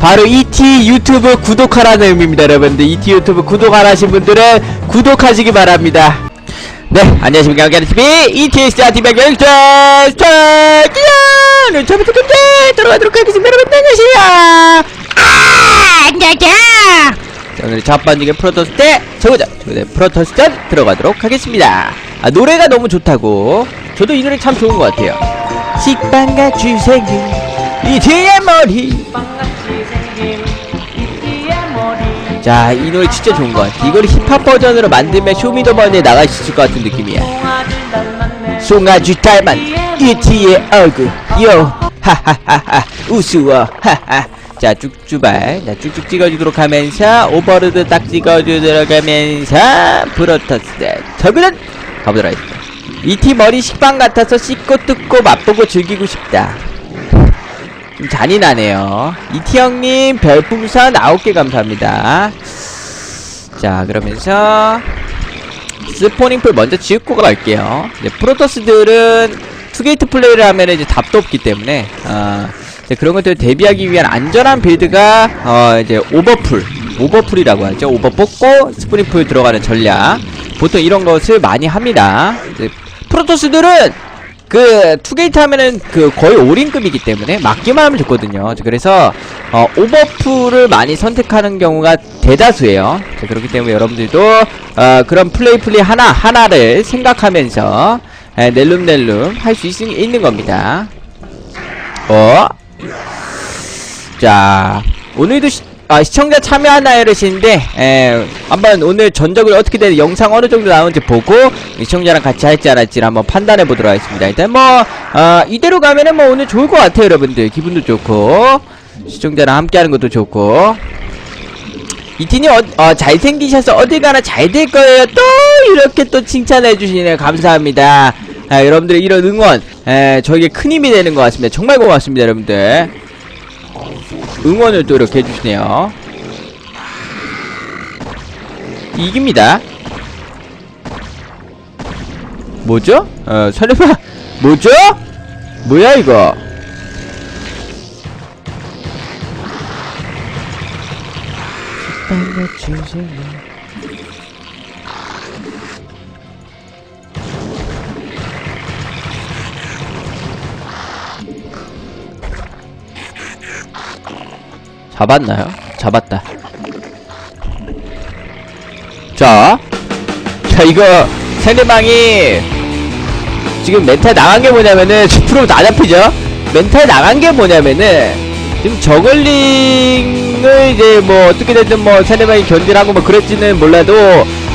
바로 ET 유튜브 구독하라는 의미입니다 여러분들. ET 유튜브 구독 안 하신 분들은 구독하시기 바랍니다. 네 안녕하십니까. 가르TV ETSR 팀의 경찰 자 저부터 경찰 들어가도록 하겠습니다 여러분 안녕하세요. 아, 안녕하세요. 자 오늘 첫 번째 프로토스 때 저거죠 저거 프로토스전 들어가도록 하겠습니다. 아 노래가 너무 좋다고. 저도 이 노래 참 좋은 것 같아요. 식빵같이 생긴 이 뒤에 머리 자, 이 노래 진짜 좋은 것 같아. 이걸 힙합 버전으로 만들면 쇼미더머니에 나갈 수 있을 것 같은 느낌이야. 송아지 닮은 이티의 얼굴, 요, 하하하하, 우스워, 하하. 자, 쭉쭉발. 자, 쭉쭉 찍어주도록 하면서, 오버로드 딱 찍어주도록 하면서, 프로토스. 저그는 가보도록 하겠습니다. 이티 머리 식빵 같아서 씹고 뜯고 맛보고 즐기고 싶다. 좀 잔인하네요. 이티 형님 별풍선 9개 감사합니다. 자 그러면서 스포닝풀 먼저 지우고 갈게요. 이제 프로토스들은 투게이트 플레이를 하면 이제 답도 없기 때문에 어, 그런 것들을 대비하기 위한 안전한 빌드가 어, 이제 오버풀 오버풀이라고 하죠. 오버 뽑고 스포닝풀 들어가는 전략 보통 이런 것을 많이 합니다. 프로토스들은 그 투게이트 하면은 그 거의 올인급이기 때문에 맞기만 하면 좋거든요. 그래서 어, 오버풀을 많이 선택하는 경우가 대다수예요. 자, 그렇기 때문에 여러분들도 어, 그런 플레이 플레이 하나 하나를 생각하면서 에, 낼름낼름 할 수 있는 겁니다. 어? 자 오늘도 시, 아, 시청자 참여 하나요? 이러시는데, 에, 한번 오늘 전적을 어떻게 되는 영상 어느 정도 나오는지 보고, 시청자랑 같이 할지 안 할지를 한번 판단해 보도록 하겠습니다. 일단 뭐, 어, 이대로 가면은 뭐 오늘 좋을 것 같아요, 여러분들. 기분도 좋고, 시청자랑 함께 하는 것도 좋고. 이티님, 어, 어, 잘생기셔서 어딜 가나 잘 될 거예요. 또, 이렇게 또 칭찬해 주시네요. 감사합니다. 아, 여러분들의 이런 응원, 에, 저에게 큰 힘이 되는 것 같습니다. 정말 고맙습니다, 여러분들. 응원을 또 이렇게 해주시네요. 이깁니다. 뭐죠? 어, 설마, 뭐죠? 뭐야, 이거? 잡았나요? 잡았다. 자, 자 이거 상대방이 지금 멘탈 나간 게 뭐냐면은 10%다 잡히죠? 멘탈 나간 게 뭐냐면은 지금 저글링을 이제 뭐 어떻게 됐든 뭐 상대방이 견딜하고 뭐 그랬지는 몰라도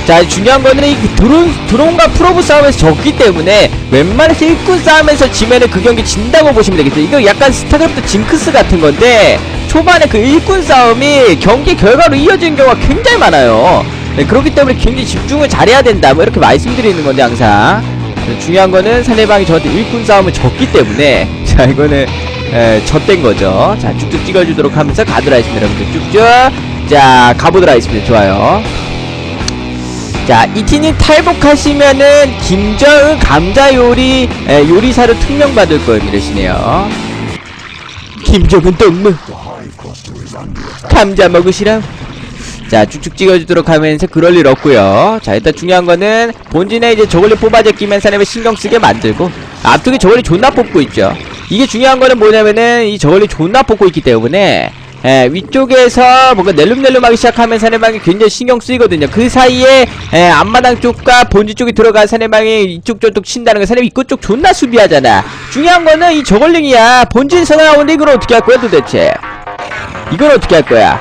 자 중요한 거는 이 드론 드론과 프로브 싸움에서 졌기 때문에 웬만해서 일꾼 싸움에서 지면은 그 경기 진다고 보시면 되겠어요. 이거 약간 스타크래프트 징크스 같은 건데 초반에 그 일꾼 싸움이 경기 결과로 이어지는 경우가 굉장히 많아요. 네, 그렇기 때문에 굉장히 집중을 잘해야 된다. 뭐 이렇게 말씀드리는 건데 항상 네, 중요한 거는 상대방이 저한테 일꾼 싸움을 졌기 때문에 자 이거는 에, 졌된 거죠. 자 쭉쭉 찍어주도록 하면서 가도록 하겠습니다, 여러분들 쭉쭉 자 가보도록 하겠습니다. 좋아요. 자, 이티님 탈북하시면은 김정은 감자 요리 에, 요리사로 특명받을 거예요, 이러시네요. 김정은 동무 감자 먹으시라. 자, 쭉쭉 찍어주도록 하면서 그럴 일 없고요. 자, 일단 중요한 거는 본진에 이제 저걸리 뽑아제 끼면 사람을 신경 쓰게 만들고 앞쪽에 저걸리 존나 뽑고 있죠. 이게 중요한 거는 뭐냐면은 이 저걸리 존나 뽑고 있기 때문에 예, 위쪽에서 뭔가 낼름낼름하기 시작하면 사내방이 굉장히 신경 쓰이거든요. 그 사이에 예, 앞마당 쪽과 본지 쪽이 들어간 사내방이 이쪽 저쪽 친다는 거 사내방 입구 쪽 존나 수비하잖아. 중요한 거는 이 저걸링이야. 본진에서 나오는데 이걸 어떻게 할 거야 도대체? 이걸 어떻게 할 거야?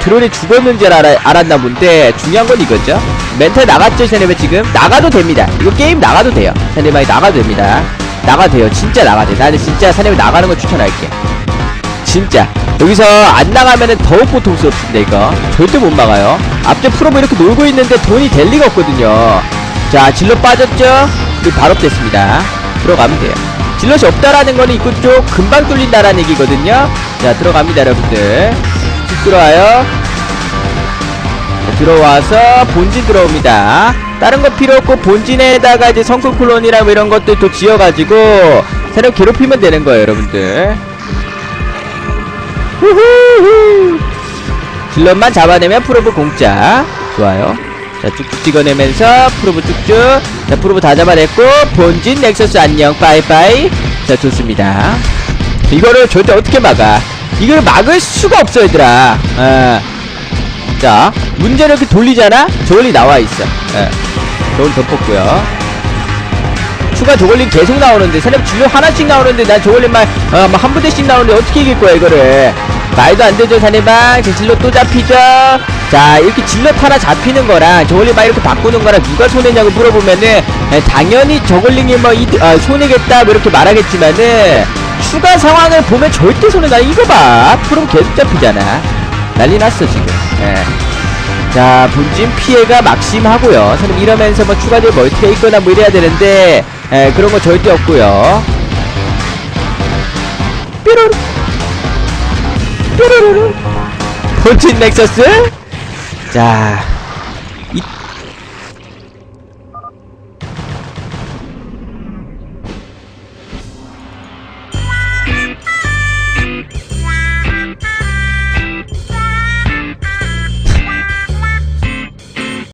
드론이 죽었는지 알아, 알았나 본데 중요한 건 이거죠. 멘탈 나갔죠 사내방 지금? 나가도 됩니다. 이거 게임 나가도 돼요. 사내방이 나가도 됩니다. 나가도 돼요. 진짜 나가도 돼. 나는 진짜 사내방 나가는 거 추천할게. 진짜 여기서 안 나가면은 더욱 고통스럽습니다 이거 절대 못 막아요 앞쪽 프로브 이렇게 놀고 있는데 돈이 될 리가 없거든요 자 질러 빠졌죠 바로 됐습니다 들어가면 돼요 질럿이 없다라는 거는 입구 쪽 금방 뚫린다라는 얘기거든요 자 들어갑니다 여러분들 쭉 들어와요 자, 들어와서 본진 들어옵니다 다른 거 필요 없고 본진에다가 이제 성큼 콜론이랑 뭐 이런 것들 또 지어가지고 새로 괴롭히면 되는 거예요 여러분들 후후후. 질럿만 잡아내면 프로브 공짜. 좋아요. 자, 쭉쭉 찍어내면서 프로브 쭉쭉. 자, 프로브 다 잡아냈고, 본진 넥서스 안녕, 빠이빠이. 자, 좋습니다. 이거를 절대 어떻게 막아? 이걸 막을 수가 없어, 얘들아. 어. 자, 문제를 이렇게 돌리잖아? 저걸리 나와 있어. 예. 저걸 덮었고요. 추가 저걸린 계속 나오는데 사람 진로 하나씩 나오는데 난 저걸린만 어, 뭐한 부대씩 나오는데 어떻게 이길 거야 이거를 말도 안 되죠 사내방 제 진로 또 잡히죠? 자 이렇게 진로 하나 잡히는 거랑 저걸린 막 이렇게 바꾸는 거랑 누가 손해냐고 물어보면은 에, 당연히 저걸링이 뭐 이득, 아, 손해겠다 뭐 이렇게 말하겠지만은 추가 상황을 보면 절대 손해가 이거 봐. 프롬 계속 잡히잖아. 난리 났어 지금. 예. 자 본진 피해가 막심하고요. 사람 이러면서 뭐 추가적인 멀티가 있거나 뭐 이래야 되는데 에, 그런 거 절대 없고요 본진 넥서스 자